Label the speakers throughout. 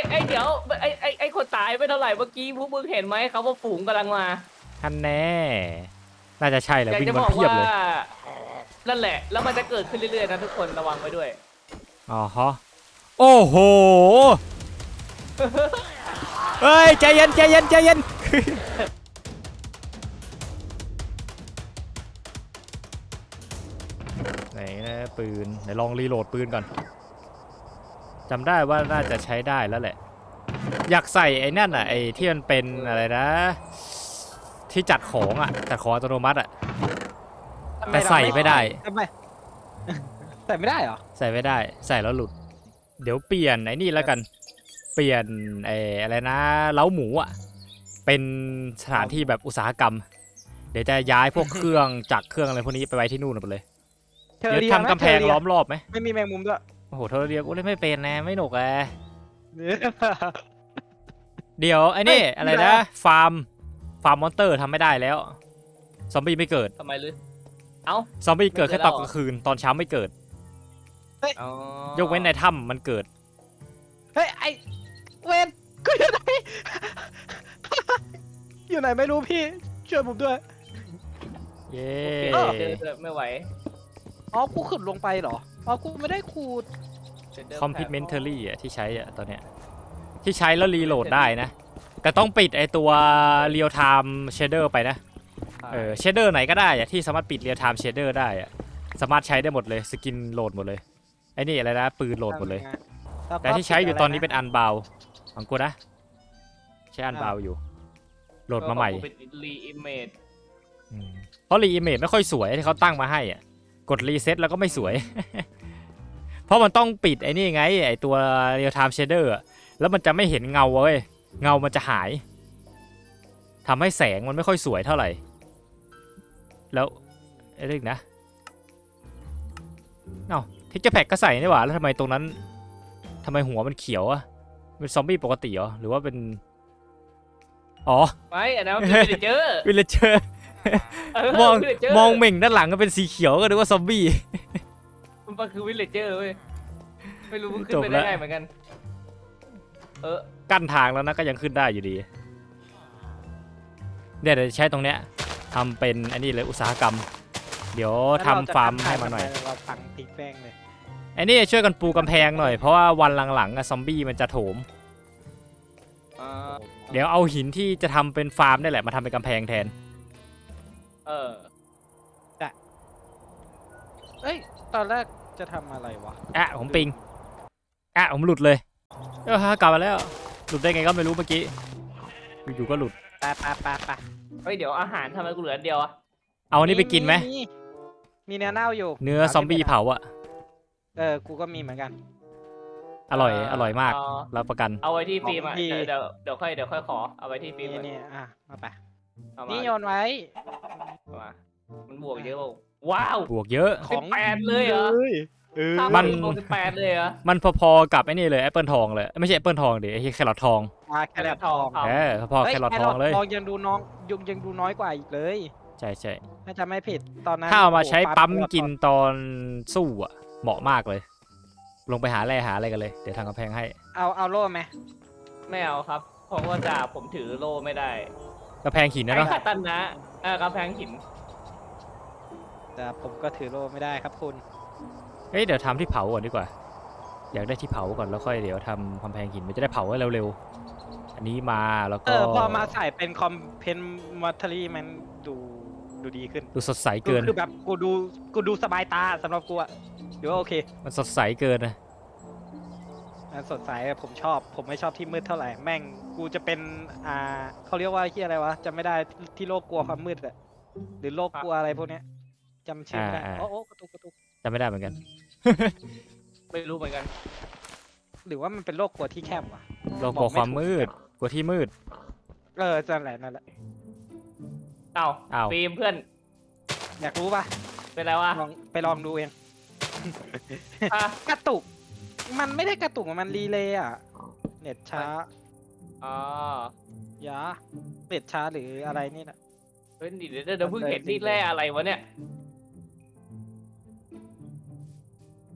Speaker 1: อ้ไอ้เดี๋ยวไอ้ไอ้ไอ้คนตายไปเท่าไหร่เมื่อกี้พวกมึงเห็นไหมเขาว่าฝูงกำลังมา
Speaker 2: ท่านแน่ น่าจะใช่แหละ
Speaker 1: อยาก
Speaker 2: วิ่ง
Speaker 1: จะ
Speaker 2: มา
Speaker 1: บอก
Speaker 2: เพียบ
Speaker 1: ว่า
Speaker 2: เลย
Speaker 1: นั่นแหละ แล้วมันจะเกิดขึ้นเรื่อยๆนะทุกคนระวังไว้ด้วย
Speaker 2: อ๋อฮะโอ้โหเฮ้ยใจเย็นใจเย็นใจเย็น ไหนนะปืนไหนลองรีโหลดปืนก่อน จำได้ว่าน่าจะใช้ได้แล้วแหละ อยากใส่ไอ้นั่นอะไอ้ที่มันเป็นอะไรนะ ที่จัดของอะจัดของอัตโนมัติอะ
Speaker 3: ทำไม
Speaker 2: แต่ใส่ไม่ได้
Speaker 3: ทำไม ใส่ไม่ได้เหรอ
Speaker 2: ใส่ไม่ได้ ใส่แล้วหลุด เดี๋ยวเปลี่ยนไอ้นี่แล้วกัน เปลี่ยนไอ้อะไรนะเล้าหมูอะ เป็นสถานที่แบบอุตสาหกรรม เดี๋ยวจะย้ายพวก เครื่องจักรเครื่องอะไรพวกนี้ไปไว้ที่นู่นหมดเลย
Speaker 3: เทอ
Speaker 2: เดี๋ยว
Speaker 3: เรีย
Speaker 2: ทำกำแพง
Speaker 3: เทเรีย
Speaker 2: ล้อมรอบไหม
Speaker 3: ไม่มีแมงมุมด้วย
Speaker 2: โอ้โหเทอร์เรียกูเล่นไม่เป็นนะไม่หนุกเลยเดี๋ยวไอ้นี่
Speaker 3: เฮ้ย
Speaker 2: อะไร
Speaker 3: มีอะไร
Speaker 2: นะ
Speaker 3: อะ
Speaker 2: ฟาร์มฟาร์มมอนเตอร์ทำไม่ได้แล้วซอมบี้ไม่เกิด
Speaker 1: ทำไมลือเอ้า
Speaker 2: ซอมบี้เกิด
Speaker 1: ไม่เกิ
Speaker 2: แค่
Speaker 1: ด
Speaker 2: ตอน
Speaker 1: แล้วเหรอ
Speaker 2: กลางคืนตอนเช้าไม่เกิด
Speaker 1: อ๋อย
Speaker 2: กเว้นในถ้ำมันเกิด
Speaker 3: เฮ้ยไอเวนกูอยู่ไหน อยู่ไหนไม่รู้พี่ช่วยผมด้วย
Speaker 2: เย้
Speaker 1: เปลี่ยนเจอเจอไม่ไหว
Speaker 3: อ๋อกูขึ้นลงไปเหรออ๋อกูไม่ได้ขูด
Speaker 2: คอมพิวเมนเทอรี่อะที่ใช้อะตอนเนี้ยที่ใช้แล้วรีโหลดได้นะ แต่ต้องปิดไอตัว Real Time Shader ไปนะเออ Shader ไหนก็ได้อะที่สามารถปิด Real Time Shader ได้อะสามารถใช้ได้หมดเลยสกินโหลดหมดเลยไอ้นี่อะไรนะปืนโหลดหมดเลย แต่ที่ใช้อยู่ตอนนี้เป็นอันเบาของกูนะใช้อันเบาอยู่ โหลดมาใหม่
Speaker 1: เป็นรีอิมเมจ
Speaker 2: อืมเพราะรีอิมเมจไม่ค่อยสวยที่เขาตั้งมาให้อะกดรีเซ็ตแล้วก็ไม่สวย เพราะมันต้องปิดไอ้นี่ไงไอ้ตัว real time shader อะแล้วมันจะไม่เห็นเงาเว้ยเงามันจะหายทำให้แสงมันไม่ค่อยสวยเท่าไหร่ แล้วไอ้เรื่องนะเอ้าทิกเกอร์แพ็กก็ใส่นี่หว่าแล้วทำไมตรงนั้นทำไมหัวมันเขียวอะเป็นซอมบี้ปกติเหรอหรือว่าเป็น อ๋อ
Speaker 1: ไม่อันนั้นมันเป็นวิลเลเจอร์
Speaker 2: วิลเลเจอร์มองมองเหม่งด้านหลังก็เป็นสีเขียวก็นึกว่าซอมบี้
Speaker 1: มันคือวิลเลเจอร์เว้ย ไม่รู้มันขึ้
Speaker 2: จ
Speaker 1: น
Speaker 2: บ
Speaker 1: ไป
Speaker 2: แล้
Speaker 1: ได้
Speaker 2: ว
Speaker 1: ไงเหมือนกัน เออ
Speaker 2: กั้นทางแล้วนะก็ยังขึ้นได้อยู่ดีเดี๋ยวเดี๋ยวใช้ตรงเนี้ยทำเป็นอันนี้เลยอุตสาหกรรม เดี๋ยวทำฟาร์มให้มาหน่อย
Speaker 3: เราตังทิ้งแป้งเลย
Speaker 2: ไอ้นี่ช่วยกันปูกำแพงหน่อยเพราะว่าวันหลังๆอะซอมบี้มันจะโถม
Speaker 1: อ่า
Speaker 2: เดี๋ยวเอาหินที่จะทำเป็นฟาร์มนี่แหละมาทำเป็นกำแพงแทน
Speaker 1: เออ
Speaker 3: เอ้ย ตอนแรกจะทำอะไรวะ
Speaker 2: อะผมปิง อะผมหลุดเลยเออกลับมาแล้ว หลุดได้ไงก็ไม่รู้เมื่อกี้อยู่ๆก็หลุด
Speaker 3: ไปไปไปไป
Speaker 1: เฮ้ยเดี๋ยวอาหารทำไมกูเหลืออันเดียวอะ
Speaker 2: เอาอันนี้ไปกินไหม
Speaker 3: มีเนื้อเน่าอยู่
Speaker 2: เนื้อซอมบี้เผาอะ
Speaker 3: เออ กูก็มีเหมือนกัน
Speaker 2: อร่อยอร่อยมาก
Speaker 1: เรั
Speaker 2: บประกัน
Speaker 1: เอาไว้ที่ฟิล์มอะ
Speaker 3: ของพี่
Speaker 1: เดี๋ยวเดี๋ยวค่อยเดี๋ยวค่อยขอเอาไว้ที่ฟิล์ม
Speaker 3: นี่
Speaker 1: ก่อน
Speaker 3: นี่อะมาไป
Speaker 1: เอามา
Speaker 3: นี่โยนไว้
Speaker 1: เอามามันบวกเยอะเปล่าว้าว
Speaker 2: บวกเยอะ
Speaker 1: สิบแปดเลยเหรอ
Speaker 3: เออ
Speaker 1: ค่า
Speaker 2: มั
Speaker 1: มันนลงสิบแปดเลยเหรอ
Speaker 2: มันพอๆกับไอ้นี่เลยแอปเปิลทองเลยไม่ใช่แอปเปิลทองดิไอ้แครอททอง
Speaker 3: มาแครอททอง
Speaker 1: เอา
Speaker 2: เออพอๆ
Speaker 3: เฮ้ย
Speaker 2: แครอททองเลย
Speaker 3: ทองยังดูน้องยังยังดูน้อยกว่าอีกเลย
Speaker 2: ใช่ใช่
Speaker 3: ถ้าจะไม่ผิดตอนนั้น
Speaker 2: ถ้าเอามาใช้
Speaker 3: โอ้โห
Speaker 2: ปั๊ม
Speaker 3: แครอททอง
Speaker 2: กินตอนสู้อะ เหมาะมากเลย ลงไปหาแร่หาอะไรกันเลย เดี๋ยวทางกำแพงให้
Speaker 3: เอาเอาโล่ไหม
Speaker 1: ไม่เอาครับ เพราะว่าจ่าผมถือโล่ไม่ได้
Speaker 2: กำแพงหินนะ
Speaker 1: ไอ้
Speaker 2: เนาะ
Speaker 1: คาตันนะเออกำแพงหิน
Speaker 3: แต่ผมก็ถือโล่ไม่ได้ครับคุณ
Speaker 2: เอ้ยเดี๋ยวทำที่เผาก่อนดีกว่า อยากได้ที่เผาก่อนแล้วค่อยเดี๋ยวทำกำแพงหินมันจะได้เผาให้เร็วๆ อันนี้มาแล้ว
Speaker 3: เอ
Speaker 2: ก็
Speaker 3: อพอมาใส่เป็นคอมเพนมัตเตอรี่มันดูดูดีขึ้น
Speaker 2: ดูสดใสเกิน
Speaker 3: คือแบบกูดูกูดูสบายตาสำหรับกูอะหรือว่าโอเค
Speaker 2: มันสดใสเกินนะ
Speaker 3: มันสดใสอะผมชอบ ผมไม่ชอบที่มืดเท่าไหร่แม่งกูจะเป็นอ่าเขาเรียกว่าที่อะไรวะจำไม่ได้ที่โลกกลัวความมืดอะหรือโลกกลัวอะไรพวกเนี้ยจำชื่อไม่ได้
Speaker 2: อ่าอ่า
Speaker 3: โอ้โอ้กระตุกกระตุก
Speaker 2: จำไม่ได้เหมือนกัน
Speaker 1: ไม่รู้เหมือนกัน
Speaker 3: หรือว่ามันเป็นโลกกลัวที่แคบวะ
Speaker 2: เรากลัวความมืดกลัวที่มืด
Speaker 3: เออนั่นแหละนั่นแหละ
Speaker 1: เอ้า
Speaker 2: อ้าว
Speaker 1: ฟิล์มเพื่อน
Speaker 3: อยากรู้ปะ
Speaker 1: เป็นไรวะ
Speaker 3: ลองไปลองดูเอง
Speaker 1: อะ
Speaker 3: กระตุก มันไม่ได้กระตุกมันรีเลย์อะเน็ตช้า
Speaker 1: อ๋อยา
Speaker 3: เน็ตช้าหรืออะไรนี่นะ
Speaker 1: เฮ้ยเดี๋ยวเดี๋ยวเดี๋ยวเพิ่งเห็นนี่แร่อะไรวะเนี่ย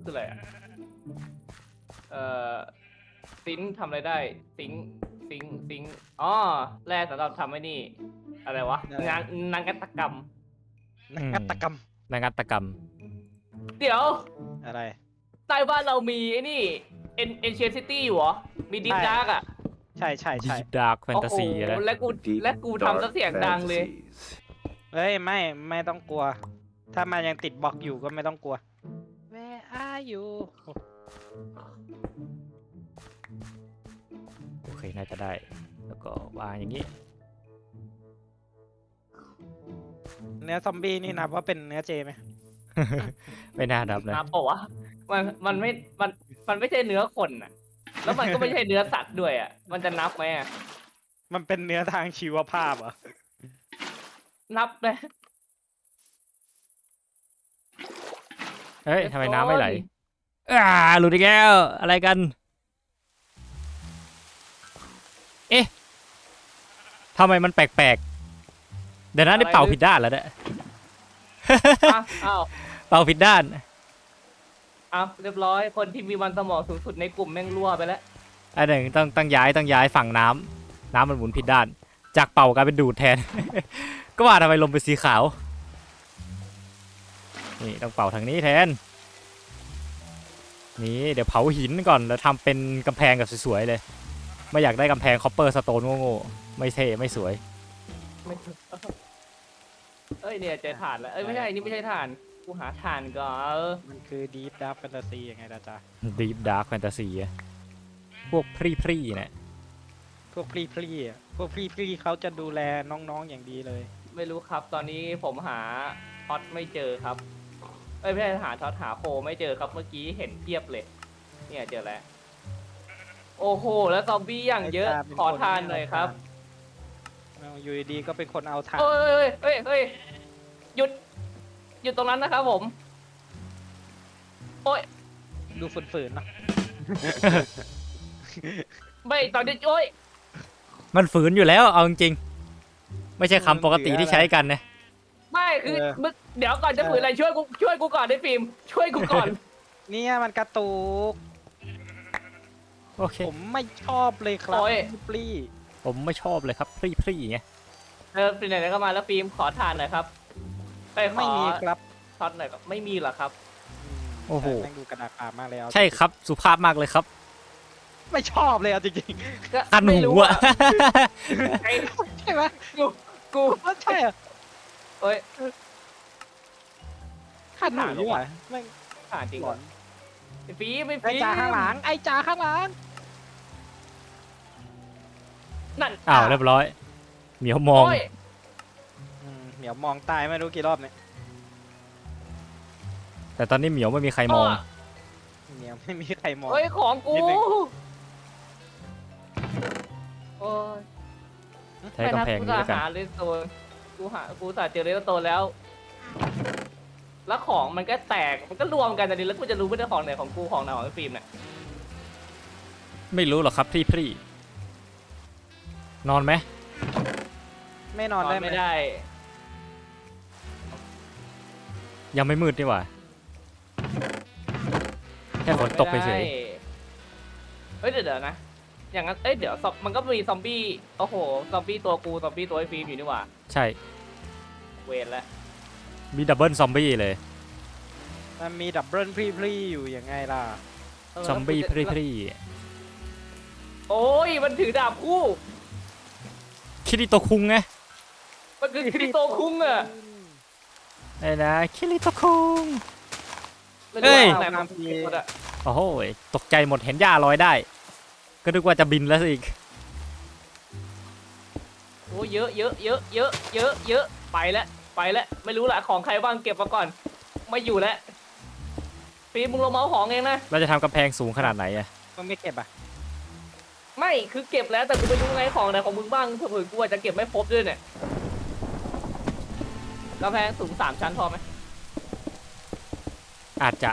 Speaker 1: คืออะไรอะเอ่อซิงค์ทำอะไรได้ ซิงค์ซิงค์ซิงค์อ๋อแร่สำหรับทำไอ้นี่ อะไรวะงานนางกตกรรม
Speaker 3: นักฆาตกรรม
Speaker 2: นงัตกรรม
Speaker 1: เดี๋ยว
Speaker 3: อะไร
Speaker 1: ใต้บ้านเรามีไอ้นี่เอ็นเอ็นเชนซิตี้อยู่เหรอ มีดิฟ
Speaker 3: ใช่
Speaker 1: ดาร์กอะ
Speaker 3: ใช่ใช่ใช่
Speaker 2: Deep Dark
Speaker 1: โอ้โห
Speaker 2: Fantasy แล้ว
Speaker 1: และกู
Speaker 4: Deep
Speaker 1: และกูทำซะเสียงดังเลย
Speaker 4: fantasies.
Speaker 3: เฮ้ย ไม่ ไม่ต้องกลัว ถ้ามันยังติดบล็อกอยู่ก็ไม่ต้องกลัว Where are you
Speaker 2: โอเค น่าจะได้ แล้วก็วางอย่างนี้
Speaker 3: เนื้อซอมบี้นี่นับว่าเป็นเนื้อเจไหม
Speaker 2: ไม่น่าดับนะ
Speaker 1: นะบอกว่ามันมันไม่มันมันไม่ใช่เนื้อคนอะ แล้วมันก็ไม่ใช่เนื้อสัตว์ด้วยอะ มันจะนับไหมอะ
Speaker 3: มันเป็นเนื้อทางชีวภาพเหรอ
Speaker 1: นับไหม
Speaker 2: เฮ้ยทำไมน้ำไม่ไหลอ่าหลุดอีกแล้วอะไรกัน เอ๊ะทำไมมันแปลกๆ เดี๋ยวนะได้เป่าผิดด้านแล้วเนี่ย
Speaker 1: อะอ้าว
Speaker 2: เป่าผิดด้าน
Speaker 1: อ้าวเรียบร้อยคนที่มีวันสมองสูงสุดในกลุ่มแม่งรั่วไปแล้ว
Speaker 2: อันหนึ่งต้องต้องย้ายต้องย้ายฝั่งน้ำน้ำมันหมุนผิดด้าน จากเป่ากลายเป็นดูดแทน ก็ว่าทำไมลมเป็นสีขาว นี่ต้องเป่าทางนี้แทน นี่เดี๋ยวเผาหินก่อนแล้วทำเป็นกำแพงกับสวยๆเลย ไม่อยากได้กำแพงคอปเปอร์สโตนโง่ๆไม่เท่ไม่สวย
Speaker 1: ไม่เอ้ยเนี่ยเจอถ่านแล้ว เอ้ยไม่ใช่นี่ไม่ใช่ถ่าน กูหาถ่านก่อน
Speaker 3: มันคือ Deep Dark Fantasy ยังไงล่ะจ๊ะ
Speaker 2: Deep Dark Fantasy อะพวกพรีๆเนี่ย
Speaker 3: พวกพรีพรีอะพวกพรีพรีเขาจะดูแลน้องๆอย่างดีเลย
Speaker 1: ไม่รู้ครับ ตอนนี้ผมหาท็อตไม่เจอครับ เอ้ยไม่ใช่หาท็อตหาโฟไม่เจอครับเมื่อกี้เห็นเทียบเลย เนี่ยเจอแล้ว โอ้โห แล้วซอมบี้อย่างเยอะ
Speaker 3: ไอ้ตาเป็น
Speaker 1: ขอ
Speaker 3: คน
Speaker 1: ทานหน่อยครับ
Speaker 3: เอาอยู่ดีๆก็เป็นคนเอาทาน
Speaker 1: เอ้ยเอ้ยเอ้ยเอ้ยหยุด หยุดตรงนั้นนะครับผม โอ้ย
Speaker 3: ดูฝืนๆเนอะ
Speaker 1: ไม่ตอนนี้โอ้ย
Speaker 2: มันฝืนอยู่แล้วเอาจริงๆไม่ใช่คำปกติที่ใช้กันนะ
Speaker 1: ไม่คือมึง เดี๋ยวก่อนจะฝืนอะไรช่วยกูช่วยกูก่อนได้ฟิล์มช่วยกูก่อน
Speaker 3: เนี่ยมันกระตุก
Speaker 2: โอเค
Speaker 3: ผมไม่ชอบเลยครับ
Speaker 1: โอ้ย
Speaker 3: พรี
Speaker 2: ผมไม่ชอบเลยครับพรีๆไง
Speaker 1: เออฟิล์มไหนๆก็มาแล้วฟิล์มขอทานหน่อยครับไปข
Speaker 3: ไม่
Speaker 1: อ
Speaker 3: มีครับ
Speaker 1: ท็อตหน่อยครับไม่มีเหรอครับ
Speaker 2: โอ้โห
Speaker 3: แม่งดูกระดาษปามากเลยเอา
Speaker 2: ใช่ครับ สุภาพมากเลยครับ
Speaker 3: ไม่ชอบเลยเอาจริง
Speaker 1: ก็
Speaker 2: คัน
Speaker 1: ไม่
Speaker 2: หู
Speaker 1: รู้
Speaker 2: อะ
Speaker 1: ไอ้
Speaker 3: ๆใช่ไหม
Speaker 1: กูกู
Speaker 3: ว่าใช่เหรอ
Speaker 1: เอ้ย
Speaker 3: ขันหนูนี่หว่าแม่ง
Speaker 1: ผ่านจริง
Speaker 3: หล
Speaker 1: เหร
Speaker 3: อ
Speaker 1: อนไอ้ฟิล์มไม่
Speaker 3: ไอ้
Speaker 1: ฟิล์ม
Speaker 3: จ่าข้างหลัง ไอ้จ่าข้างหลัง
Speaker 1: นั่น
Speaker 2: อ้าวเรียบร้อย เหมียวมอง
Speaker 1: โย
Speaker 3: อืมเหมียวมองตายไม่รู้กี่รอบเนี่ย
Speaker 2: แต่ตอนนี้เหมียวไม่มีใครมอง
Speaker 3: เหมียวไม่มีใครมอง
Speaker 1: เฮ้ยของกู
Speaker 3: นิดนึง
Speaker 1: โอ้ย
Speaker 2: ใช้กำแพงนี้แล้วกัน
Speaker 1: หาเลสโตนกูหากูสาเจอเลสโตนแล้ว แล้วของมันก็แตก มันก็รวมกันแต่ดีแล้วกูจะรู้ว่าเจ้าของไหนของกูของไหนของไอ้ฟิล์มเนี่ย
Speaker 2: ไม่รู้หรอกครับพรีๆนอนไหม
Speaker 3: ไม่นอนได้ไหม
Speaker 1: ไม่ได้
Speaker 2: ยังไม่มืดนี่หว่าแค่ฝนตกเฉย
Speaker 1: เฮ้ยเดี๋ยวเดี๋ยวนะ อย่างนั้น เอ้ยเดี๋ยวซอมมันก็มีซอมบี้ โอ้โห ซอมบี้ตัวกู ซอมบี้ตัวไอ้ฟิล์มอยู่นี่หว่า
Speaker 2: ๆใช่
Speaker 1: เวรแล้ว
Speaker 2: มีดับเบิลซอมบี้เลย
Speaker 3: มันมีดับเบิลพรีพรีอยู่ยังไงล่ะ
Speaker 1: เออ
Speaker 2: ซอมบี้พรี
Speaker 1: โอ้ยมันถือดาบคู่
Speaker 2: ๆคิริโตคุงไง
Speaker 1: มันคือคริโตคุงอะ
Speaker 2: ไอ้นะคิริโตคุง
Speaker 1: ไม่
Speaker 2: เอ้
Speaker 1: รู้
Speaker 2: ย
Speaker 1: ว่าไหนมันคือหมดอะ
Speaker 2: โอ้โหตกใจหมดเห็นหญ้าลอยได้ ก็นึกว่าจะบินแล้วสิอีก
Speaker 1: โอ้เยอะเยอะเยอะเยอะเยอะเยอะไปแล้ว ไปแล้วไม่รู้ละของใครบ้างเก็บมาก่อน ไม่อยู่แล้วฟิล์มมึงลงมาเอาของเองนะ
Speaker 2: เราจะทำกำแพงสูงขนาดไหนอะ
Speaker 3: มึงไม่เก็บอะ
Speaker 1: ไม่คือเก็บแล้วแต่กูไม่รู้ไงของไหนของมึงบ้างเผื่อๆกูอาจจะเก็บไม่ครบด้วยเนี่ยกำแพงสูงสามชั้นพอไหม
Speaker 2: อาจจะ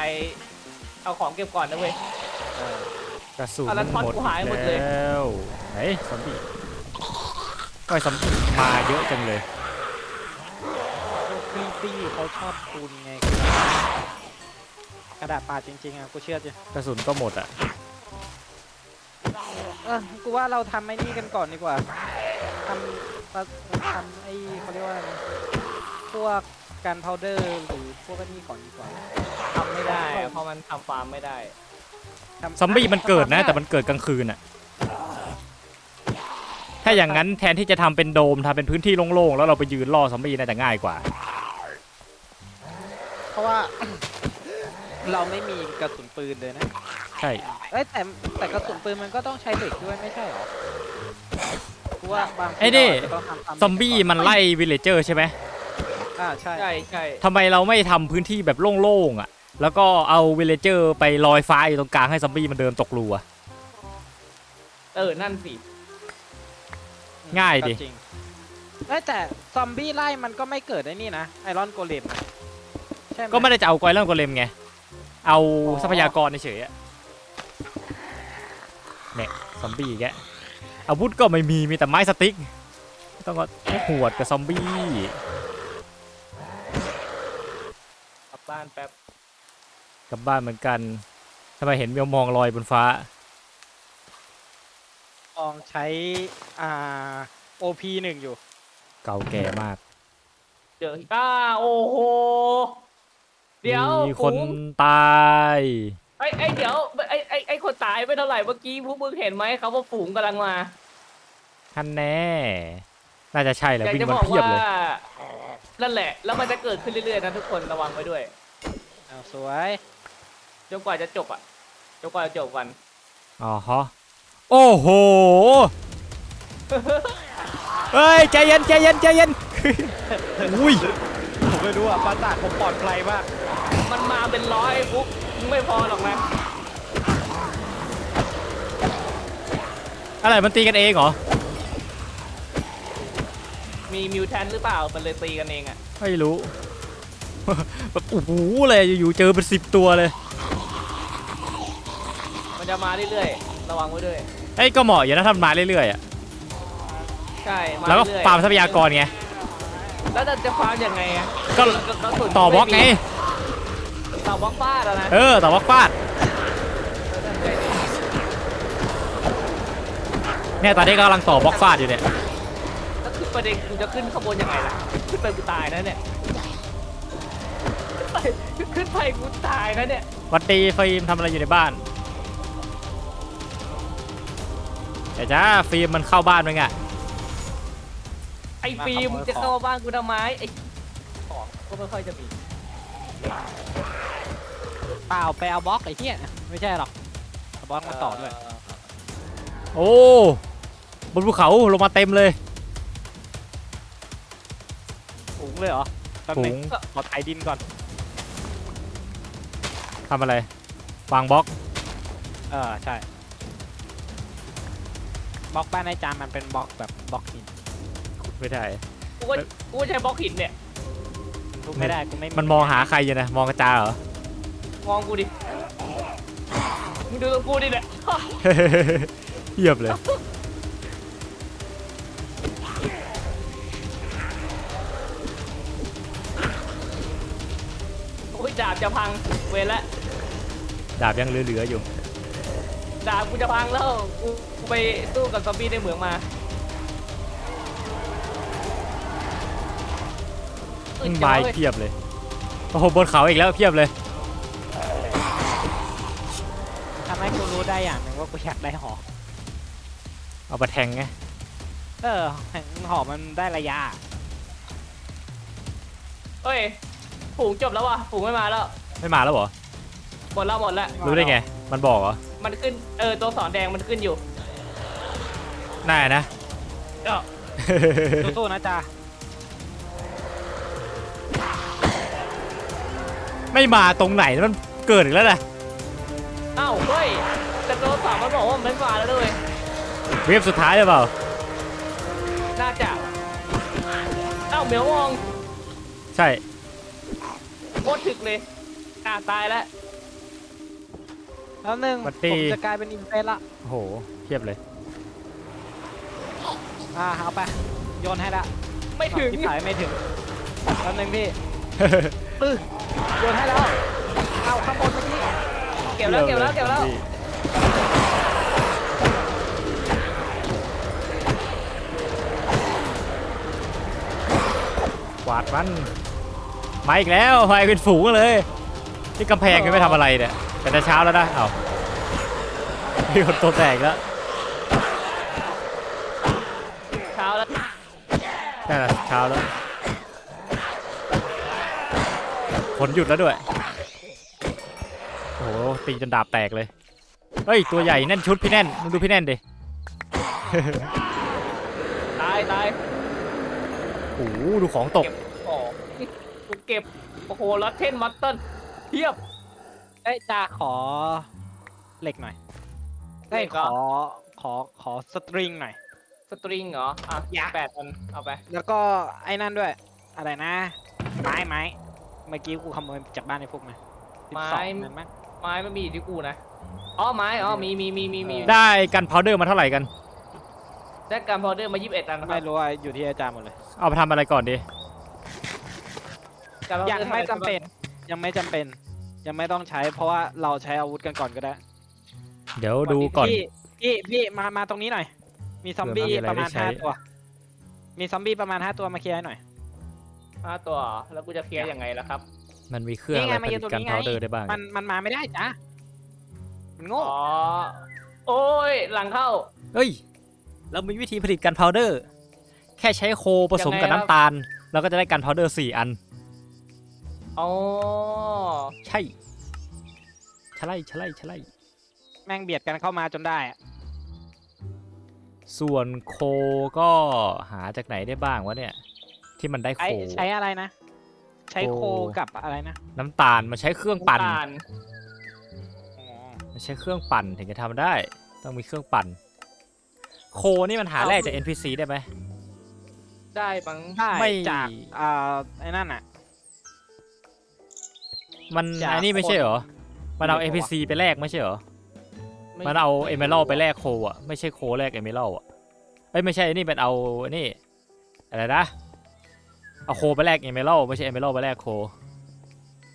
Speaker 2: า
Speaker 1: ยเอาของเก็บก่อนนะเว้ย
Speaker 3: เออก
Speaker 2: ระสุน
Speaker 1: อะแล้วท็อต
Speaker 2: หมด
Speaker 1: กูหายหมดเลย
Speaker 2: แล้วไหนซอมบี้ก็ซอมบี้มาเยอะจังเลย
Speaker 3: พวกพี่ตี้เขาชอบคูณไงกระดาษปาดจริงๆอะกูเชื่อจิ
Speaker 2: กระสุนก็หมดอะ
Speaker 3: เออกูว่าเราทำไอ้นี่กันก่อนดีกว่าทำปะทำไอ้เขาเรียกว่าอะไรนะพวกการพาวเดอร์หรือพวกอันนี้ก่อนดีกว่า
Speaker 1: ทำไม่ได้อะเพราะมันทำฟาร์มไม่ได้
Speaker 3: ทำ
Speaker 2: ซอมบี้มันเกิดนะ
Speaker 3: ทำ
Speaker 2: แต่มันเกิดกลางคืนอะถ้าอย่างนั้นแทนที่จะทำเป็นโดมทำเป็นพื้นที่โล่งๆแล้วเราไปยืนล่อซอมบี้น่าจะง่ายกว่า
Speaker 3: เพราะว่า เราไม่มีกระสุนปืนเลยนะ
Speaker 2: ใช่
Speaker 3: เอ้ยแต่แต่กระสุนปืนมันก็ต้องใช้เหล็กด้วยไม่ใช่หรอกูว่าบางที
Speaker 2: ไอ้นี่
Speaker 3: เราาจจะต้องทำตา
Speaker 2: ซอมบี้มันไล่วิลเลเจอร์ใช่ไหม
Speaker 3: อ่าใช่
Speaker 1: ใช่ใช่
Speaker 2: ทำไมเราไม่ทำพื้นที่แบบโล่งๆอะ แล้วก็เอาวิลเลเจอร์ไปลอยฟ้าอยู่ตรงกลางให้ซอมบี้มันเดินตกรูอะ
Speaker 1: เออ นั่นสิ
Speaker 2: ง่ายดิ
Speaker 3: ก็จริงเอ้ยแต่ซอมบี้ไล่มันก็ไม่เกิดไอ้นี่นะ ไอรอนโกเลมใช่ไหม
Speaker 2: ก็ไม่ได้จะเอากอยเล่นกอเลมไง เอา
Speaker 3: อ๋อ
Speaker 2: ทรัพยากรเฉยๆอะเนี่ยซอมบี้อีกแกอาวุธก็ไม่มี มีแต่ไม้สติ๊ก ต้องก็หวดกับซอมบี้
Speaker 1: กลับบ้านแป๊บ
Speaker 2: กลับบ้านเหมือนกันทำไมเห็นเมียวมองลอยบนฟ้า
Speaker 3: ลองใช้อ่า OP หนึ่งอยู่
Speaker 2: เก่าแก่มาก
Speaker 1: เจอก้าโอ้โห เดี๋ยว
Speaker 2: มีคน
Speaker 1: ฝูง
Speaker 2: ตาย
Speaker 1: ไอ้ไอ้เดี๋ยวไอ้ไอ้ไอ้คนตายไม่เท่าไหร่เมื่อกี้พวกมึงเห็นไหมเขาว่าฝูงกำลังมา
Speaker 2: ท่านแน่ น่าจะใช่แหละ
Speaker 1: อยาก
Speaker 2: วิ่ง
Speaker 1: จะ
Speaker 2: มั
Speaker 1: บ
Speaker 2: น
Speaker 1: อก
Speaker 2: เพียบ
Speaker 1: ว่า
Speaker 2: เลย
Speaker 1: นั่นแหละ แล้วมันจะเกิดขึ้นเรื่อยๆนะทุกคนระวังไว้ด้วย
Speaker 3: เอาสวย
Speaker 1: จนกว่าจะจบอะจนกว่าจะจบกัน
Speaker 2: อ๋อฮะโอ้โหเฮ้ยใจเย็นใจเย็นใจเย็นอุ้ย
Speaker 3: ผมไม่รู้อะปราสาทผมปลอดภัยมาก
Speaker 1: มันมาเป็นร้อยปุ๊บมึงไม่พอหรอกนะ
Speaker 2: อะไรมันตีกันเองเหรอ
Speaker 1: มีมิวแทนหรือเปล่ามันเลยตีกันเองอะ
Speaker 2: ไม่รู้แบบโอ้โหเลยอยู่ๆเจอเป็นสิบตัวเลย
Speaker 1: มัน จะมาเรื่อยๆ ระวังไว้ด้วย
Speaker 2: เอ้ยก็เหมาะอยู่นะถ้ามันมาเรื่อยๆอะ
Speaker 1: ใช่ มา
Speaker 2: แล้วก็
Speaker 1: เรื่อยๆ
Speaker 2: ฟาร์มทรัพยากรไง
Speaker 1: แล้วจะฟาร์มยังไงอะ
Speaker 2: ก็
Speaker 1: กระสุน
Speaker 2: ต่อบล็อกไง
Speaker 1: ต่อบล็อกฟาดอะนะ
Speaker 2: เออต่อบล็อกฟาดเนี่ยตอนนี้กำลังต่อบล็อกฟาดอยู่เนี่ย
Speaker 1: แล้วคือประเด็นกูจะขึ้นขบวนยังไงล่ะ ขึ้นไปกูตายนะเนี่ย ขึ้นไปขึ้นไปกูตายนะเนี่ย
Speaker 2: หวันดีฟิล์มทำอะไรอยู่ในบ้าน เดี๋ยวจ้าฟิล์มมันเข้าบ้านมึงอะ
Speaker 1: ไอ้ฟิล์มจะเข้ามาบ้านกูทำไมไอ้ของก็ไม่ค่อยจะมี
Speaker 3: เปล่าไปเอาบล็อกไอ้เหี้ยไม่ใช่หรอกเอาบล็อกมาต่อด้วย
Speaker 2: โอ้บนภูเขาลงมาเต็มเลย
Speaker 3: ฝูงเลยเหรอแป๊บ
Speaker 2: ฝู
Speaker 3: นึ
Speaker 2: ง
Speaker 3: งขอไถดินก่อน
Speaker 2: ทำอะไรวางบล็อก
Speaker 3: เออใช่ บล็อกบ้านไอ้จานมันเป็นบล็อกแบบบล็อกหิน
Speaker 2: ไม่ได้
Speaker 1: กูก็กูก็ใช้บล็อกหินเนี่ย
Speaker 3: ทุบไม่ได้กูไม่
Speaker 2: มันมองหาใครอยู่นะ มองกระจาเหรอ
Speaker 1: มองกูดิมึงดูตัวกูดิเนี่ย
Speaker 2: เทียบเลย
Speaker 1: โอ้ยดาบจะพังเวรละ
Speaker 2: ดาบยังเหลือๆอยู่
Speaker 1: ดาบกูจะพังแล้วกูกูไปสู้กับซอมบี้ในเหมืองมาอึดจัง
Speaker 2: ไม้
Speaker 1: เว้ย
Speaker 2: เพียบเลย โอ้โหบนเขาอีกแล้วเพียบเลย
Speaker 3: ทำให้กูรู้ได้อย่างหนึ่งว่ากูอยากได้หอ
Speaker 2: เอาไปแทงไง
Speaker 3: เออหอมันได้ระยะ
Speaker 1: เฮ้ยฝูงจบแล้วว่ะฝูงไม่มาแล้ว
Speaker 2: ไม่มาแล้วเหรอ
Speaker 1: หมดแล้วหมดแล้ว
Speaker 2: รู้ได้ไง มันบอกเหรอ
Speaker 1: มันขึ้นเออตัวสอนแดงมันขึ้นอยู่
Speaker 2: น่านะ
Speaker 1: เออ
Speaker 3: สู้ๆนะจ๊ะ
Speaker 2: ไม่มาตรงไหนมันเกิดอีกแล้วนะ
Speaker 1: อ้าวเฮ้ยแต่ตัวสอนมันบอกว่ามันไม่มาแล้วด้วย
Speaker 2: เวฟสุดท้ายหรือเปล่า
Speaker 1: น่าจะอ้าวเหมียวมอง
Speaker 2: ใช่
Speaker 1: โคตรถึกเลยไออะตายแล้ว
Speaker 3: แล้วหนึ่ง
Speaker 2: บัตตี้
Speaker 3: ผมจะกลายเป็นอินเฟสละ
Speaker 2: โอ้โหเทียบเลย
Speaker 3: อ่าเอาไปโยนให้ละ
Speaker 1: ไม่ถึง
Speaker 3: ที่ถ่ายไม่ถึงแล้วหนึ่งพี่ปื้อโยนให้แล้วเอาข้างบนเมื่อกี้
Speaker 1: เก็บแล้วเก็บแล้วเก็บแล้ว
Speaker 2: กวาดมันมาอีกแล้วมาอีกเป็นฝูงเลย ที่กำแพงยังไม่ทำอะไรเนี่ย แต่แต่เช้าแล้วนะเอามีคนตัวแตกแล้ว
Speaker 1: เช้าแล้ว
Speaker 2: ใช่ละเช้าแล้วฝนหยุดแล้วด้วย โอ้โหตีจนดาบแตกเลย เฮ้ย ตัวใหญ่แน่นชุดพี่แน่นมึงดูพี่แน่นดิ
Speaker 1: ตายตาย
Speaker 2: โอ้โหดูของตก
Speaker 1: อ๋อกูเก็บ โอ้โหลัตเทนมัตเติ้ลเทียบ
Speaker 3: เอ้ยจ่าขอเหล็กหน่อยเอ้ย
Speaker 1: เหล็ก
Speaker 3: ข
Speaker 1: เหรอ
Speaker 3: อขอขอสตริงหน่อย
Speaker 1: สตริงเหรอ อะ
Speaker 3: อยาก
Speaker 1: แปดอันเอาไป
Speaker 3: แล้วก็ไอ้นั่นด้วย อะไรนะ ไม้ไม้เมื่อกี้กูขโมยจากบ้านไอ้พวกมา12นั่นมั้ง
Speaker 1: ไม้ไม่มีอยู่ที่กูนะอ๋อไม้อ๋อมีมีมีมีมี
Speaker 2: ได้กันพาวเดอร์มาเท่าไหร่กัน
Speaker 1: ได้การพาวเดอร์มา21อันนะครั
Speaker 3: ไม่
Speaker 1: บ
Speaker 3: รู้ว่าอยู่ที่อาจารย์หมดเลย
Speaker 2: เอาไปทำอะไรก่อนดี
Speaker 1: การ powder
Speaker 3: ยังไม่จำ
Speaker 1: ทำอะร
Speaker 3: เป็น ยังไม่จำเป็น ยังไม่ต้องใช้เพราะว่าเราใช้อาวุธกันก่อนก็ได้
Speaker 2: เดี๋ยวดูก่อน
Speaker 3: พี่พี่พี่มามาตรงนี้หน่อย มีซอมบี้
Speaker 2: เผื่อมันมีอะไร
Speaker 3: ประมาณ
Speaker 2: ได้ใช้
Speaker 3: ห้าตัว มีซอมบี้ประมาณห้าตัวมาเคลียร์ให้หน่อย
Speaker 1: ห้าตัวเหรอแล้วกูจะเคลียร์ยังไงล่ะครับ
Speaker 2: มันมีเครื่อง
Speaker 3: นี่
Speaker 2: อะไร
Speaker 3: ไง
Speaker 2: ผ
Speaker 3: มายื
Speaker 2: ลิ
Speaker 3: น
Speaker 2: ต
Speaker 3: ตรง
Speaker 2: กัน
Speaker 3: นี้ไง
Speaker 2: พาวเดอร์ได้บ้าง
Speaker 3: มันมันมาไม่ได้จ้ะมันโง่
Speaker 1: อ๋อ โอ้ย หลังเข้า
Speaker 2: เฮ้ย เรามีวิธีผลิตกันพาวเดอร์ แค่ใช้โคผสมกับ
Speaker 1: ยังไงครับ
Speaker 2: น้ำตาล เราก็จะได้กันพาวเดอร์สี่อัน
Speaker 1: อ๋อ
Speaker 2: ใช่ชะไล่ชะไล่ชะไล่
Speaker 3: แม่งเบียดกันเข้ามาจนได้อะ
Speaker 2: ส่วนโคก็หาจากไหนได้บ้างวะเนี่ย ที่มันได้โค
Speaker 3: ใช้ใช้อะไรนะ ใช้โค
Speaker 2: โค
Speaker 3: กับอะไรนะ
Speaker 2: น้ำตาลมาใช้เครื่องปั่นำ
Speaker 1: ตาล
Speaker 3: อ๋อ
Speaker 2: มันใช้เครื่องปั่นถึงจะทำได้ ต้องมีเครื่องปั่น โคนี่มันหาแร่จาก NPC ได้ไหม
Speaker 1: ได้บัง
Speaker 3: ได้
Speaker 2: ไม่
Speaker 3: จากอ่าไอ้นั่นอะ
Speaker 2: มัน
Speaker 3: จาก
Speaker 2: ไอ้นี่ไม่ใช่เหรอ มันเอา
Speaker 3: ไม่รู้อะ
Speaker 2: NPC ไปแลกไม่ใช่เหรอ
Speaker 1: ไมั
Speaker 2: นเอาเอเมอรัลไปแลกโคอะไม่ใช่โคแลกเอเมอรัลอะเอ้ยไม่ใช่นี่เป็นเอานี่อะไรนะเอาโคไปแลกเอเมอรัลไม่ใช่เอเมอรัลไปแลกโค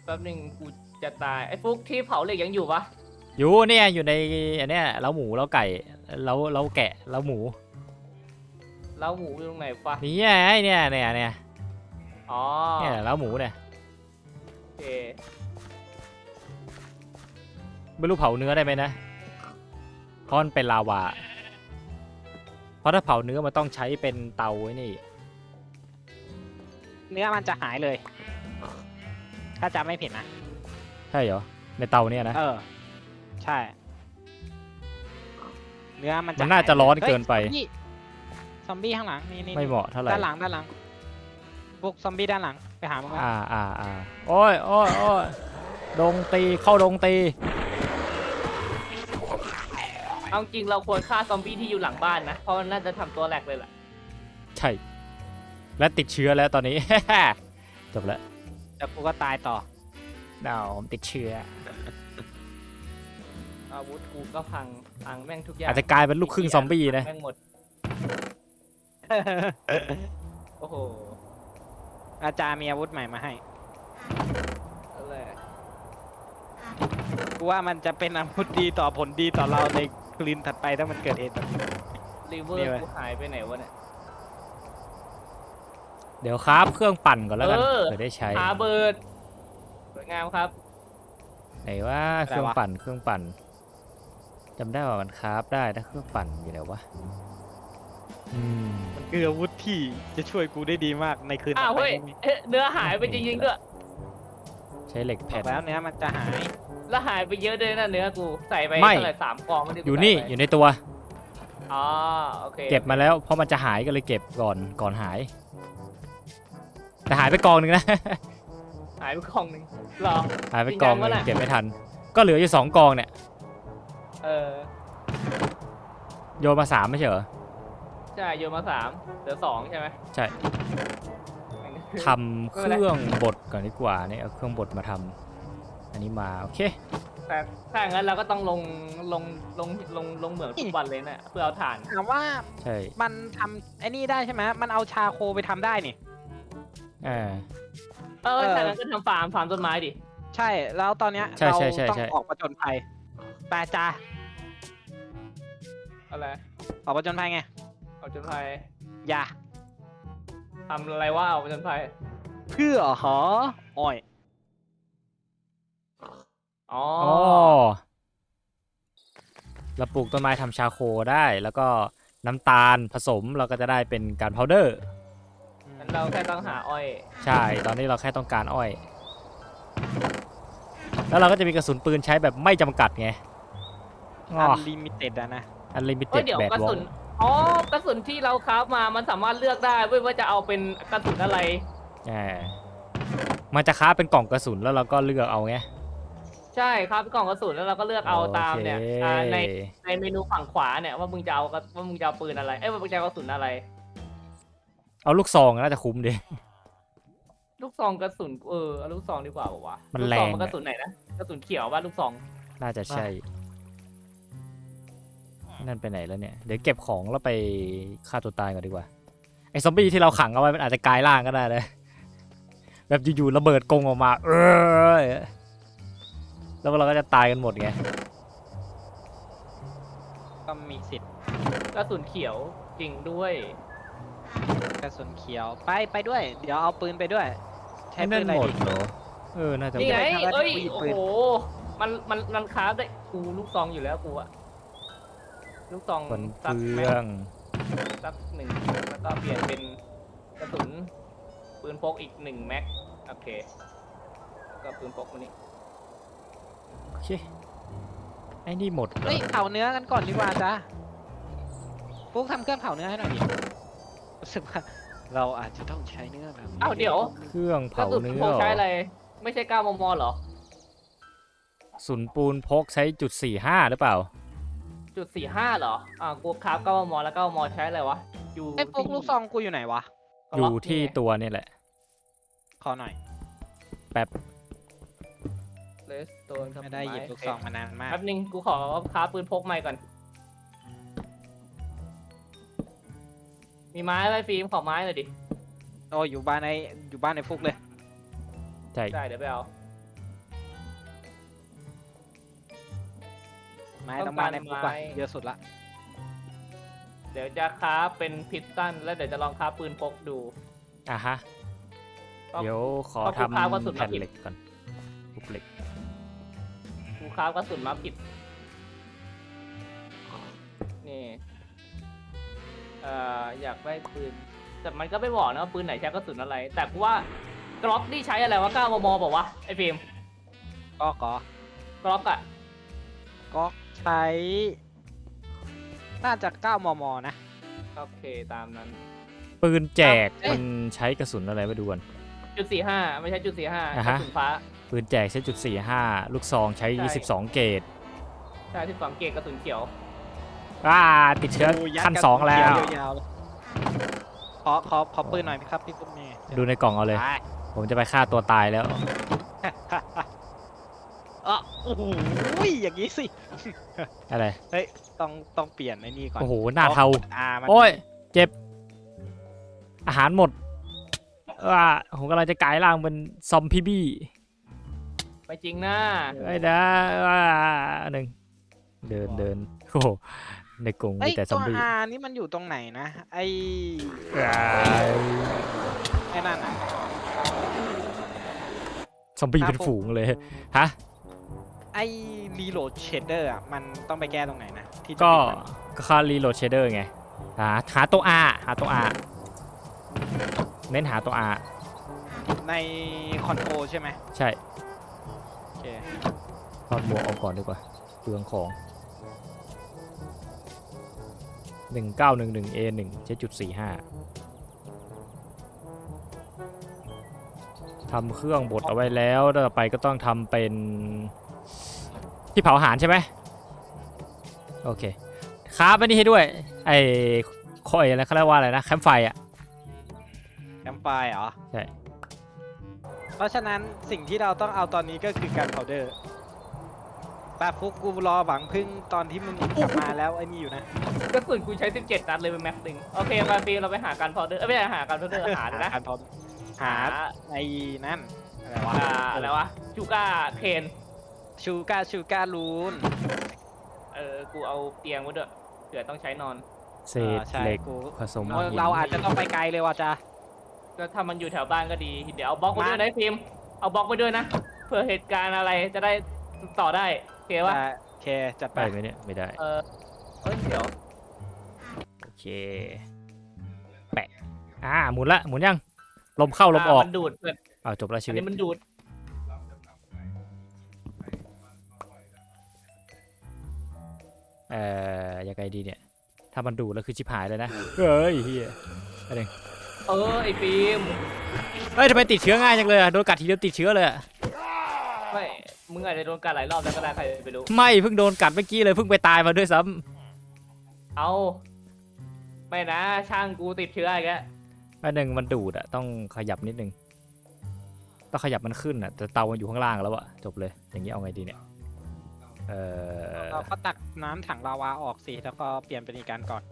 Speaker 1: แป๊บหนึงกูจะตายไอ้ฟุกที่เผาเหล็กยังอยู่ปะ
Speaker 2: อยู่เนี่ยอยู่ในอันเนี้ยเล้าหมูเล้าไก่เล้าเล้าแกะเล้าหมู
Speaker 1: แล้วหมูอยู่ตรงไหนปะ
Speaker 2: นี่ไงเนี่ยเนี่ยเนี่ย
Speaker 1: อ๋อ
Speaker 2: เนี่ยเล้าหมูเนี่ย
Speaker 1: โอเค
Speaker 2: ไม่รู้เผาเนื้อได้ไหมนะเพราะมันเป็นลาวา เพราะถ้าเผาเนื้อมันต้องใช้เป็นเตาไว้นี่
Speaker 3: เนื้อมันจะหายเลย ถ้าจำไม่ผิดนะ
Speaker 2: ใช่เหรอ ในเตาเนี่ยนะ
Speaker 3: เออ ใช่ เนื้อมันจะ
Speaker 2: มันน่าจะ
Speaker 3: หย
Speaker 2: ร้อน
Speaker 3: ฮ้ย
Speaker 2: เกินไป
Speaker 3: ซอมบี้ซอมบี้ข้างหลังนี่นี่
Speaker 2: ไม่เหมาะเท่าไหร่
Speaker 3: ด้านหลังด้านหลังพวกซอมบี้ด้านหลังไปหามันก่อน
Speaker 2: อ่าอ่าอ่าโอ้ยโอ้ยโอ้ยดงตีเข้าดงตี
Speaker 1: เอาจริงเราควรฆ่าซอมบี้ที่อยู่หลังบ้านนะ เพราะมันน่าจะทำตัวแหลกเลยล่ะ
Speaker 2: ใช่ และติดเชื้อแล้วตอนนี้ จบแล้ว
Speaker 3: แล้วกูก็ตายต่อ
Speaker 2: ดาวผมติดเชื้อ
Speaker 1: อาวุธกูก็พังพังแม่งทุกอย่าง
Speaker 2: อาจจะกลายเป็นลูกครึ่งซอมบี้นะ
Speaker 1: แม่งหมด โอ้โห
Speaker 3: อาจารย์มีอาวุธใหม่มาให้
Speaker 1: อะไร
Speaker 3: กูว่ามันจะเป็นอาวุธดีต่อผลดีต่อเราใน คลินถัดไปถ้ามันเกิดเหตุแบบนี้
Speaker 1: รีเวอ
Speaker 3: มี
Speaker 1: ร์
Speaker 3: ไหม
Speaker 1: กูหายไปไหนวะเนี่ย
Speaker 2: เดี๋ยวครับเครื่องปั่นก่อนแล้วกัน
Speaker 1: เออ
Speaker 2: เผื่อได้ใช้
Speaker 1: หาเบิร์ดสวยงามครับ
Speaker 2: ไหนว่าเครื่องปั่นเครื่องปั่นจำได้ว่ามันคราฟได้นะเครื่องปั่นอยู่ไหนวะอืม
Speaker 3: มันคืออาวุธที่จะช่วยกูได้ดีมากในคืน
Speaker 1: อ้า
Speaker 3: ต่
Speaker 1: ว
Speaker 3: อไป
Speaker 1: เฮ้ย
Speaker 3: นี้
Speaker 1: เอ๊ะเนื้อหายไปจริงๆด้วย
Speaker 2: ใช้เหล็ก
Speaker 3: บ
Speaker 2: แผ่
Speaker 3: อนกแล้วเนื้อมันจะหาย
Speaker 1: แล้วหายไปเยอะเลยนะเนื้อกูใส่ไป
Speaker 2: ไม่
Speaker 1: เท่าไหร่สามกองไม่ได้กู
Speaker 2: อยู่นี่
Speaker 1: ใส่ไป
Speaker 2: อยู่ในตัว
Speaker 1: อ๋อโอเค
Speaker 2: เก็บมาแล้วเพราะมันจะหายก็เลยเก็บก่อนก่อนหาย แต่หายไปกองหนึ่งนะ
Speaker 1: หายไปกองหนึ่งเหรอ
Speaker 2: หายไปกองหนึง
Speaker 1: จริงจังวะน่ะ
Speaker 2: เก็บไม่ทัน ก็เหลืออยู่สองกองเนี่ย
Speaker 1: เออ
Speaker 2: โยนมาสามไม่ใช่เหรอ
Speaker 1: ใช่โยนมาสามเหลือสองใช่ไหม
Speaker 2: ใช่ ทำเครื่องบดก่อนดีกว่านี่เอาเครื่องบดมาทอันนี้มาโอเค
Speaker 1: แต่ถ้าอย่างนั้นเราก็ต้องลงลงลงลงลงเหมืองทุกวันเลยนะเพื่อเอาถ่าน
Speaker 3: ถามว่า
Speaker 2: ใช่
Speaker 3: มันทำไอ้นี่ได้ใช่ไหมมันเอาชาโคไปทำได้นี่
Speaker 2: เออ
Speaker 1: เออ
Speaker 3: เออ
Speaker 1: ถ้างั้นก็ทำฟาร์มฟาร์มต้นไม้ดิ
Speaker 3: ใช่แล้วตอนเนี้ย
Speaker 2: ใช่
Speaker 3: เรา
Speaker 2: ใช่ใช่
Speaker 3: ต้อง
Speaker 2: ใช่
Speaker 3: ออกประจนภัยแปลจ้า
Speaker 1: อะไร
Speaker 3: ออกประจนภัยไง
Speaker 1: เอาจนภัย
Speaker 3: อย่า
Speaker 1: ทำอะไรว่าเอาจนภัย
Speaker 3: เพื่อหออ้อย
Speaker 1: อ๋อ
Speaker 2: อ๋อเราปลูกต้นไม้ทำชาโคได้ แล้วก็น้ำตาลผสมเราก็จะได้เป็นการพาวเดอร์
Speaker 1: งั้นเราแค่ต้องหาอ้อย
Speaker 2: ใช่ ตอนนี้เราแค่ต้องการอ้อย แล้วเราก็จะมีกระสุนปืนใช้แบบไม่จำกัดไง
Speaker 3: อันลิมิเต็ดอะนะ
Speaker 2: อันลิมิ
Speaker 1: เอ้
Speaker 2: เต็
Speaker 1: ย
Speaker 2: ด
Speaker 1: เดี๋ยว
Speaker 2: แบด
Speaker 1: กระ
Speaker 2: วอ
Speaker 1: สุ
Speaker 2: ล
Speaker 1: น อ๋อกระสุนที่เราคราฟมามันสามารถเลือกได้เว้ยว่าจะเอาเป็นกระสุนอะไร
Speaker 2: มันจะค้าเป็นกล่องกระสุนแล้วเราก็เลือกเอาไง
Speaker 1: ใช่ครับกล่องกระสุนแล้วเราก็เลือกเอาตามเนี่ย
Speaker 2: โอค
Speaker 1: อ่าในในเมนูฝั่งขวาเนี่ยว่ามึงจะเอากระว่ามึงจะเอาปืนอะไร เอ้ยว่ามึงจะเอากระสุนอะไร
Speaker 2: เอาลูกซองน่าจะคุ้มดี
Speaker 1: ลูกซองกระสุนเออเอาลูกซองดีกว่าบอกว่าวะ
Speaker 2: มัน
Speaker 1: ลูก
Speaker 2: แร
Speaker 1: ซอง
Speaker 2: ง
Speaker 1: มันกระสุนไหนนะกระสุนเขียวป่ะลูกซอง
Speaker 2: น่าจะใช่ นั่นไปไหนแล้วเนี่ย เดี๋ยวเก็บของแล้วไปฆ่าตัวตายก่อนดีกว่า ไอ้ซอมบี้ที่เราขังเอาไว้มันอาจจะกลายร่างก็ได้เลย แบบอยู่ๆระเบิดกรงออกมา เออแล้วเราก็จะตายกันหมดไง
Speaker 3: ก็มีสิทธิ์
Speaker 1: กระสุนเขียวจริงด้วย
Speaker 3: กระสุนเขียวไปไปด้วย เดี๋ยวเอาปืนไปด้วย ใช้
Speaker 2: ให้
Speaker 3: ปื
Speaker 2: นั่
Speaker 3: น
Speaker 2: น
Speaker 3: อะไร
Speaker 2: หมด
Speaker 3: ดี
Speaker 2: เหรอเออ น่าจะ
Speaker 1: นี่ไง
Speaker 3: ไม่ได้ทำอะไร
Speaker 1: เอ้ย
Speaker 3: กูหยิบ
Speaker 1: โอ้
Speaker 3: ปืน
Speaker 1: โห มัน มัน มันคราฟได้กูลูกซองอยู่แล้วกูอะ ลูกซอง
Speaker 2: คน
Speaker 1: สัก
Speaker 2: เปลื
Speaker 1: แม็
Speaker 2: อกง
Speaker 1: สักหนึ่งแล้วก็เปลี่ยนเป็นกระสุนปืนพกอีกหนึ่งแม็กโอเคแล้วก็ปืนพกมันนี้
Speaker 2: โอเคไอ้นี่หมดเหรอ
Speaker 3: เฮ้ยเผาเนื้อกันก่อนดีกว่าจ้าฟุกทำเครื่องเผาเนื้อให้หน่อยดิรู้สึกว่าเราอาจจะต้องใช้เนื้อแบบนี้
Speaker 1: อ้าวเดี๋ยว
Speaker 2: เครื่อง
Speaker 1: กระ
Speaker 2: เผา
Speaker 1: สุน
Speaker 2: เนื้
Speaker 1: พ
Speaker 2: อก
Speaker 1: ใช้
Speaker 2: เหร
Speaker 1: อะไร
Speaker 2: อ
Speaker 1: ไม่ใช่9มมเหรอ
Speaker 2: สุนปูนพกใช้จุดสี่ห้าหรือเปล่า
Speaker 1: จุดสี่ห้าเหรอ อ่ากูคราฟ9มมแล้ว9มมใช้อะไรวะ อยู่
Speaker 3: ไอ้ฟุกลูกซองกูอยู่ไหนวะ
Speaker 2: อยู่ที่ตัวนี่แหละ
Speaker 3: ขอหน่อย
Speaker 1: เลสโตน
Speaker 3: ไม่ได้หยิบลูกซองมานานมาก
Speaker 1: แป๊บนึงกูขอคราฟปืนพกใหม่ก่อน มีไม้อะไรฟิล์มขอไม้หน่อยดิ
Speaker 3: โอ้ยอยู่บ้านในอยู่บ้านในฟุกเลย
Speaker 2: ใช่
Speaker 1: ได้เดี๋ยวไปเอา
Speaker 3: ไม้
Speaker 1: ต้
Speaker 3: ต้
Speaker 1: อ
Speaker 3: องง
Speaker 1: การ
Speaker 3: บ้านในฟุกว่ะ
Speaker 1: ไม้
Speaker 3: เยอะสุดละ
Speaker 1: เดี๋ยวจะคราฟเป็นพิสตัน แล้วเดี๋ยวจะลองคราฟปืนพกดู
Speaker 2: อะฮะ
Speaker 1: ก็
Speaker 2: เดี๋ยวขอ
Speaker 1: ก็
Speaker 2: ท
Speaker 1: กูค้ากระสุนำมา
Speaker 2: แผ่น
Speaker 1: ผิด
Speaker 2: เหล็กก่อนลูกเหล็ก
Speaker 1: กูคราฟกระสุนมาผิด นี่ เอ่อ อยากได้ปืน แต่มันก็ไม่บอกนะว่าปืนไหนใช้กระสุนอะไร แต่กูว่ากล็อกนี่ใช้อะไรวะ9มมบอกว่าวะไอ้ฟิล์ม
Speaker 3: ก็ก็
Speaker 1: กล็อกอะ
Speaker 3: ก็ ใช้ น่าจะ 9 มม นะ
Speaker 1: โอเคตามนั้น
Speaker 2: ปืนแจก
Speaker 3: เอ๊ะ
Speaker 2: มันใช้กระสุนอะไรมาดูกัน
Speaker 1: จุดสี่ห้าไม่ใช่จุดสี่ห้า
Speaker 2: อ่าก
Speaker 1: ระ
Speaker 2: ฮะ
Speaker 1: สุนฟ้า
Speaker 2: ปืนแจกใช้จุดสี่ห้าลูกซองใช้
Speaker 1: ใช่
Speaker 2: ยี่สิบสองเกรด
Speaker 1: ใช่ที่สองเกตกระสุนเขียว
Speaker 2: อ่าติดเชื้อ
Speaker 3: โยัด
Speaker 2: ขั้น
Speaker 3: กระ
Speaker 2: สองแล้ว
Speaker 3: เขียาวๆเลยขอขอขอปืนหน่อยครับพี่ตุ้มเมย์
Speaker 2: ดูในกล่องเอาเลย
Speaker 3: ไป
Speaker 2: ผมจะไปฆ่าตัวตายแล้ว
Speaker 3: เออโอ้โหอย่างนี้สิ
Speaker 2: อะไร
Speaker 3: เฮ้ย ต้องต้องเปลี่ยนไอ้นี่ก่อน
Speaker 2: โอ้โหหน้าเทา
Speaker 3: อ่ามัน
Speaker 2: โอ้ยเจ็บ อาหารหมดอ่าผมกำลังจะกลายร่างเป็นซอมพี่บี้
Speaker 1: ไม่จริงนะ
Speaker 2: ไอ้นะอ่าหนึ่งเดินเดินโอ้โหในกรง
Speaker 3: เอ้
Speaker 2: มี
Speaker 3: ย
Speaker 2: แต่ซ
Speaker 3: ตั
Speaker 2: อม
Speaker 3: ว
Speaker 2: บี้
Speaker 3: อานี่มันอยู่ตรงไหนนะไอ้
Speaker 2: อ่า
Speaker 3: ไอ้นั่นอะ
Speaker 2: ซอมบี้
Speaker 3: ครับ
Speaker 2: เป็นฝูงเลยฮะ
Speaker 3: ไอ้รีโหลดเชดเดอร์อะมันต้องไปแก้ตรงไหนนะที่จะ
Speaker 2: ก็
Speaker 3: ปิดมัน
Speaker 2: ก็ค่ารีโหลดเชเดอร์ไงหาหาตัว R หาตัว R เน้นหาตัว R
Speaker 3: ในคอนโทรใช่ไหม
Speaker 2: ใช่
Speaker 3: โอเค
Speaker 2: ถอดหมวกออกก่อนดีกว่าเปลืองของหนึ่งเก้าหนึ่งหนึ่ง A หนึ่งเจ็ดจุดสี่ห้าทำเครื่องบดเอาไว้แล้วต่อไปก็ต้องทำเป็น ที่เผาอาหารใช่ไหมโอเคคราฟไว้นี่ให้ด้วย ไอ้คอยอะไรเขาเรียกว่าอะไรนะแคมป์ไฟอะ
Speaker 3: แคมไฟเหรอ
Speaker 2: ใช่
Speaker 3: เพราะฉะนั้นสิ่งที่เราต้องเอาตอนนี้ก็คือการพาวเดอร์ปาฟุกกูรอหวังพึ่งตอนที่มึงกลับมาแล้วไอ้นี่อยู่นะ
Speaker 1: กระสุนกูใช้ 17 นัดเลยเป็นแม็กซ์หนึ่งโอเคมาฟิล์มเราไปหากันพอเดอร์เอ้ยไม่ใช่หากันพอเดอร์หาเลยนะ
Speaker 3: การพาวหาไอ้นั่นอะไรวะ
Speaker 1: อ่าอะไรวะจูก้าเคน
Speaker 3: ชูการชูการลูน
Speaker 1: เออ กูเอาเตียงไว้ด้วยเผื่อต้องใช้นอน
Speaker 2: เศ
Speaker 3: อ
Speaker 2: ษ
Speaker 3: อใช่
Speaker 2: เหล็ก
Speaker 3: กู
Speaker 2: ผสม
Speaker 3: เรา
Speaker 2: หิน
Speaker 3: เราอาจจะต้องไปไกลเลยว่ะจ้า
Speaker 1: ก็ถ้ามันอยู่แถวบ้านก็ดี เดี๋ยวเอาบล็อกไปด้วย
Speaker 3: มา
Speaker 1: นะฟิล์มเอาบล็อกไปด้วยนะ เผื่อเหตุการณ์อะไรจะได้ต่อได้โอเคปะ
Speaker 3: โอเคจัดไป
Speaker 2: ได้ไหมเนี่ยไม่ได้
Speaker 1: เออเอ้ยเดี๋ยว
Speaker 2: โอเค แปะ อ่าหมุนละหมุนยัง ลมเข้าลมออก
Speaker 1: มันดูดเพื่อน
Speaker 2: เอาจบแล้วชี
Speaker 1: อัน
Speaker 2: วิต
Speaker 1: นี้มันดูด
Speaker 2: เอ่อยังไงดีเนี่ย ถ้ามันดูดแล้วคือชิบหายเลยนะ เฮ้ยเฮียอะไร
Speaker 1: เออไอฟิล์ม
Speaker 2: เฮ้ยทำไมติดเชื้อง่ายจังเลยอะโดนกัดทีเดียวติดเชื้อเลยอะ
Speaker 1: ไม่มึงอาจจะโดนการหลายรอบแล้วก็ได้ใครไปรู้
Speaker 2: ไม่เพิ่งโดนกัดเมื่อกี้เลยเพิ่งไปตายมาด้วยซ้ำ
Speaker 1: เอาไม่นะช่างกูติดเชื้ออีกแล้ว
Speaker 2: อันหนึ่งมันดูดอะต้องขยับนิดนึงต้องขยับมันขึ้นอะแต่เตามันอยู่ข้างล่างแล้วอะจบเลย อย่างนี้เอาไงดีเนี่ย เอ่อ
Speaker 3: เราก็ตักน้ำถังลาวาออกสิแล้วก็เปลี่ยนเป็นอีกการก่อน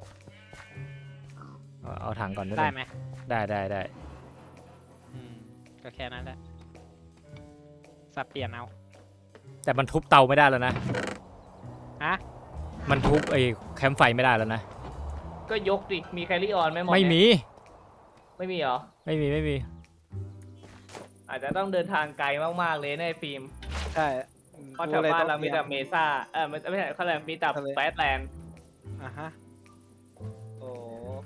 Speaker 2: เอาเอาถังก่อนนิด
Speaker 3: ได้
Speaker 2: นึง
Speaker 3: ไหม
Speaker 2: ได้ได้ได้
Speaker 3: อืมก็แค่นั้นแหละสับเปลี่ยนเอา
Speaker 2: แต่มันทุบเตาไม่ได้แล้วนะ
Speaker 3: ฮะ
Speaker 2: มันทุบไอ้แคมป์ไฟไม่ได้แล้วนะ
Speaker 1: ก็ยกดิ มีแคลรี่ออนไหมหมอ
Speaker 2: ไม่
Speaker 1: เนี่ย
Speaker 2: มี
Speaker 1: ไม่มีเหรอ
Speaker 2: ไม่มีไม่มี
Speaker 1: อาจจะต้องเดินทางไกลมากๆเลยในะไอ้ฟิล์ม
Speaker 3: ใช่
Speaker 1: เพราะแถวบ้านเรามีแต่เมซ่าเออไม่ไม่ใช่เขาเรียกมีแต่แฟตแลนด์
Speaker 3: อะฮะ
Speaker 1: โอ้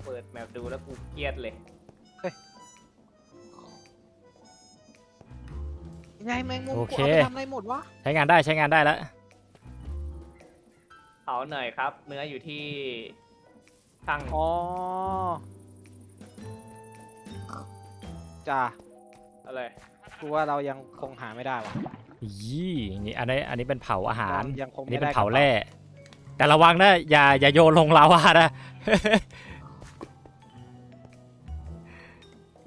Speaker 1: เปิดแมปดูแล้วกูเครียดเลย
Speaker 3: ไงแมงมุม
Speaker 2: โอ
Speaker 3: กู
Speaker 2: เค
Speaker 3: เอาไปทำอะไรหมดวะ
Speaker 2: ใช้งานได้ใช้งานได้แล้ว
Speaker 1: เผาหน่อยครับ เนื้ออยู่ที่ช่าง
Speaker 3: อ๋อจ้า
Speaker 1: อะไร
Speaker 3: กูว่าเรายังคงหาไม่ได้วะ
Speaker 2: ยี่นี่อันนี้อันนี้เป็นเผาอาหาร
Speaker 3: ยังคง
Speaker 2: อัน
Speaker 3: ไม่
Speaker 2: นี้เป็
Speaker 3: ได้
Speaker 2: นเผาแร่แต่ระวังนะอย่าอย่าโยนลงลาวานะ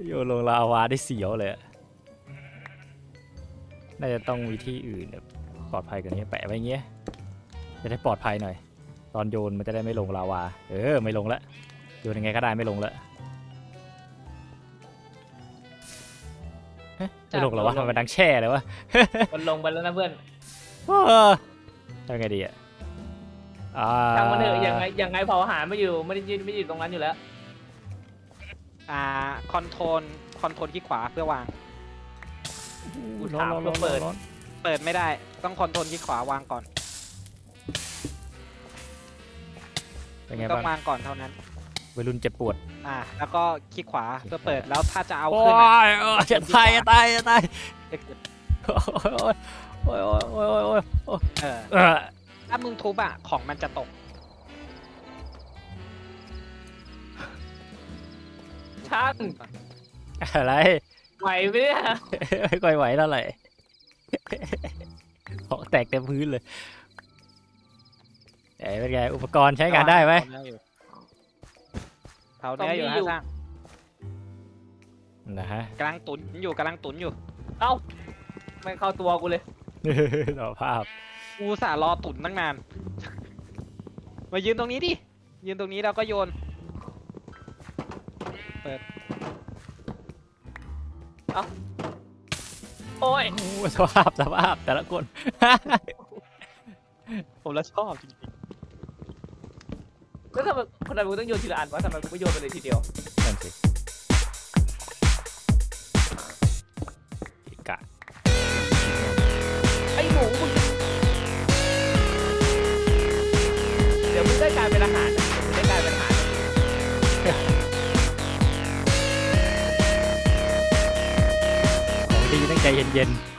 Speaker 2: โยนลงลาวาได้เสียวเลยอะน่าจะต้องวิธีอื่นแบบปลอดภัยกว่านี้แปะไว้อย่างเงี้ยจะได้ปลอดภัยหน่อย ตอนโยนมันจะได้ไม่ลงลาวา เออไม่ลงละโยนยังไงก็ได้ไม่ลงละ เอ๊ะไม่ลงเหรอวะทำไมมันดังแช่เลยวะ
Speaker 1: มันลงไปแล้วนะเพื่อน
Speaker 2: เออทำไงดีอะอ่า
Speaker 1: ช่างมันเถอะยังไงยังไงเผาอาหารไม่อยู่ไม่ได้ยืนไม่ได้อยู่ตรงนั้นอยู่แล้ว
Speaker 3: อ่าคอนโทรลคอนโทรลที่ขวาเพื่อวาง
Speaker 1: กูถามเพื่อเปิด
Speaker 2: ร้อน
Speaker 3: เปิดไม่ได้ ต้องคอนโทรลที่ขวาวางก่อน
Speaker 2: เป็นไง
Speaker 3: ต้อ
Speaker 2: บ้าง
Speaker 3: งวางก่อนเท่านั้น
Speaker 2: วัยรุ่นเจ็บปวด
Speaker 3: อ่าแล้วก็คลิกขวาเพื่อเปิดแล้วถ้าจะเอา
Speaker 2: โอ้
Speaker 3: ขึ้นอะ
Speaker 2: ยโอ้ยจะตายจะตายจะตาย
Speaker 3: จะกด
Speaker 2: โอ้ยโอ้ยโอ้ยโอ้ยโอ้ยโอ้ย
Speaker 3: เออ
Speaker 2: เออ
Speaker 3: ถ้ามึงทุบอะของมันจะตก
Speaker 1: ช่าง
Speaker 2: อะไร
Speaker 1: ไหวไหมเนี่ย
Speaker 2: ไม่ค่อยไหวเท่าไหร่ของแตกเต็มพื้นเลยเอ้ยเป็นไงอุปกรณ์ใช้งานได้ไหม
Speaker 3: เผาเนื้ออยู่ฮะสร้าง
Speaker 2: นะฮะ
Speaker 3: กำลังตุนอยู่กำลังตุนอยู่
Speaker 1: เอ้าไม่เข้าตัวกูเลย
Speaker 2: ต่อภาพ
Speaker 3: กูอุตสารอตุนตั้งนาน มายืนตรงนี้ดิ ยืนตรงนี้แล้วก็โยน
Speaker 1: โอ้ย
Speaker 2: โอ้สภาพสภาพแต่ละคน
Speaker 3: ผมแล้วชอบจริง
Speaker 1: แล้วทำไม คนเราต้องโยนทีละอันวะทำไมกูไม่โยนไปเลยทีเดียว
Speaker 2: นั่นสิกะ
Speaker 1: ไอ้หมูมึงเดี๋ยวมึงได้กลายเป็นอาหารนะเดี๋ยวมึงได้กลายเป็นอาหารนะ
Speaker 2: ของดีต้องใจเย็นๆ